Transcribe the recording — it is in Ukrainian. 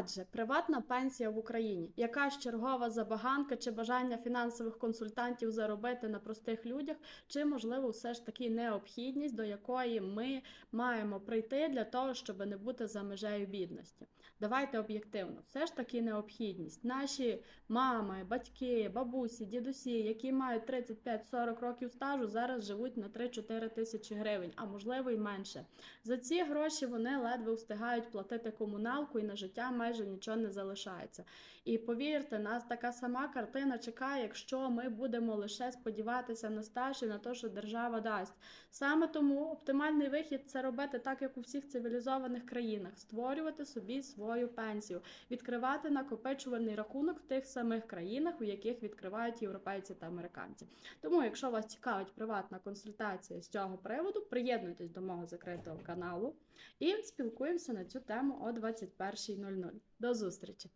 Адже приватна пенсія в Україні, якась чергова забаганка чи бажання фінансових консультантів заробити на простих людях, чи можливо все ж таки необхідність, до якої ми маємо прийти для того, щоб не бути за межею бідності. Давайте об'єктивно, все ж таки необхідність. Наші мами, батьки, бабусі, дідусі, які мають 35-40 років стажу, зараз живуть на 3-4 тисячі гривень, а можливо й менше. За ці гроші вони ледве встигають платити комуналку і на життя майже нічого не залишається. І повірте, нас така сама картина чекає, якщо ми будемо лише сподіватися на стаж і на те, що держава дасть. Саме тому оптимальний вихід це робити так, як у всіх цивілізованих країнах: створювати собі свою пенсію, відкривати накопичувальний рахунок в тих самих країнах, у яких відкривають європейці та американці. Тому, якщо вас цікавить приватна консультація з цього приводу, приєднуйтесь до мого закритого каналу і спілкуємося на цю тему о 21.00. До зустрічі!